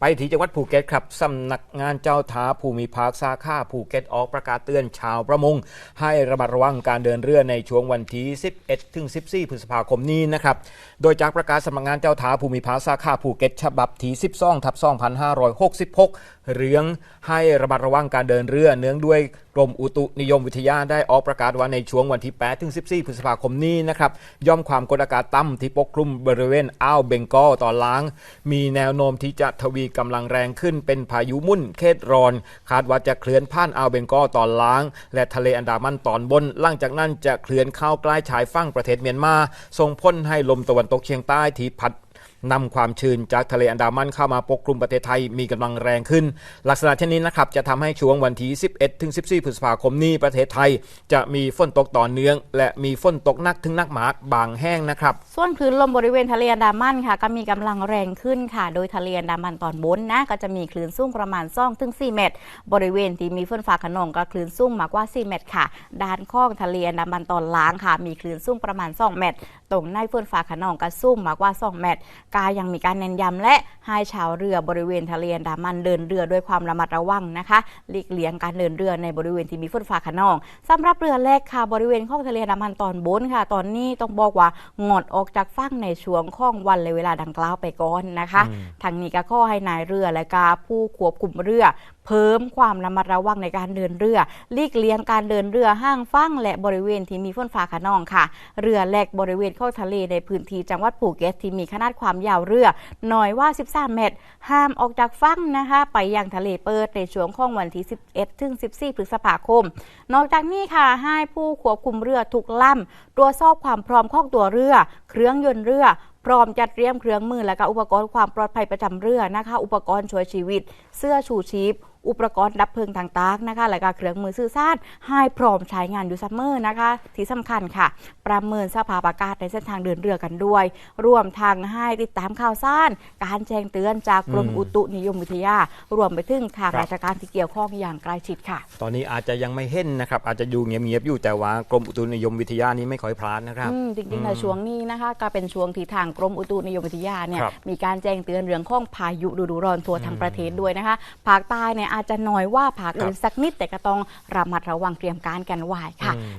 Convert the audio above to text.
ไปที่จังหวัดภูเก็ตครับสำนักงานเจ้าท่าภูมิภาคสาขาภูเก็ตออกประกาศเตือนชาวประมง ให้ระมัดระวังการเดินเรือในช่วงวันที่ 11 ถึง 14 พฤษภาคมนี้นะครับ โดยจากประกาศสำนักงานเจ้าท่าภูมิภาคสาขาภูเก็ต ฉบับที่ 12 ทับ 2566 เรื่องให้ระมัดระวังการเดินเรือเนื่องด้วย กรมอุตุนิยมวิทยาได้ออกประกาศว่าในช่วงวันที่ 8 ถึง 14 พฤษภาคมนี้นะครับย่อมความกดอากาศต่ำที่ปกคลุมบริเวณอ่าวเบงกอลตอนล่าง มีแนวโน้มที่จะทวีกำลังแรงขึ้นเป็นพายุมุ่นเขตร้อน คาดว่าจะเคลื่อนผ่านอ่าวเบงกอลตอนล่าง และทะเลอันดามันตอนบน หลังจากนั้นจะเคลื่อนเข้าใกล้ชายฝั่งประเทศเมียนมาส่งผลให้ลมตะวันตกเฉียงใต้ที่พัด นำความชื้นจากทะเลอันดามันเข้ามาปกคลุมประเทศไทยมีกำลังแรงขึ้น ลักษณะเช่นนี้นะครับจะทำให้ช่วงวันที่ 11 ถึง 14 พฤษภาคมนี้ประเทศไทย จะมีฝนตกต่อเนื่อง และมีฝนตกหนักถึงหนักหมากบางแห้งนะครับ ส่วนคลื่นลมบริเวณทะเลอันดามันค่ะ ก็มีกำลังแรงขึ้นค่ะ โดยทะเลอันดามันตอนบนนะก็จะมีคลื่นสูงประมาณ2ถึง4เมตร บริเวณที่มีฝนฟ้าขนองก็คลื่นสูงมากกว่า 4 เมตรค่ะ ด้านข้องทะเลอันดามันตอนล่างค่ะ มีคลื่นสูงประมาณ 2 เมตร ตรงในฝนฟ้าขนองก็สูงมากกว่า 2 เมตรกายังมีการเน้นย้ำและให้ชาวเรือบริเวณทะเลอันดามันเดินเรือด้วยความระมัดระวังนะคะหลีกเลี่ยงการเดินเรือในบริเวณที่มีฝนฟ้าขนองสำหรับเรือแรกค่ะบริเวณของทะเลอันดามันตอนบนค่ะ ตอนนี้ต้องบอกว่างดออกจากฝั่งในช่วงของวันและเวลาดังกล่าวไปก่อนนะคะทางนี้ก็ข้อให้นายเรือและกาผู้ควบคุมเรือ เพิ่มความระมัดระวังในการเดินเรือลีกเลี่ยงการเดินเรือห้างฟั่งและบริเวณที่มีฝนฟ้าขนองค่ะ เรือแลกบริเวณเข้าทะเลในพื้นที่จังหวัดภูเก็ตที่มีขนาดความยาวเรือน้อยว่า 13 เมตร ห้ามออกจากฝั่งนะคะ ไปยังทะเลเปิดในช่วงของวันที่ 11 ถึง 14 พฤษภาคม นอกจากนี้ค่ะ ให้ผู้ควบคุมเรือทุกลำตรวจสอบความพร้อมของตัวเรือ เครื่องยนต์เรือพร้อมจัดเตรียมเครื่องมือและก็อุปกรณ์ความปลอดภัยประจำเรือนะคะ อุปกรณ์ช่วยชีวิต เสื้อชูชีพ อุปกรณ์ดับเพลิงต่างๆนะคะและก็เครื่องมือสื่อสารให้พร้อมใช้งานอยู่ซัมเมอร์นะคะ ที่สำคัญค่ะ ประเมินสภาพอากาศในเส้นทางเดินเรือกันด้วย รวมทางให้ติดตามข่าวสารการแจ้งเตือนจากกรมอืมอุตุนิยมวิทยา รวมไปถึงทางครับราชการที่เกี่ยวข้องอย่างใกล้ชิดค่ะ ตอนนี้อาจจะยังไม่เห็นนะครับ อาจจะอยู่เงียบๆอยู่แต่ว่ากรมอุตุนิยมวิทยานี้ไม่ค่อยพลาดนะครับอืมจริงๆในช่วงนี้นะคะก็เป็นช่วงที่ทางกรมอุตุนิยมวิทยาเนี่ยครับมีการแจ้งเตือนเรื่องของพายุฤดูร้อนทั่วทั้งประเทศด้วยนะคะภาคใต้เนี่ยอาจจะน้อยว่าภาคอื่นสักนิดแต่ก็ต้องระมัดระวังเตรียมการกันไว้ค่ะอืม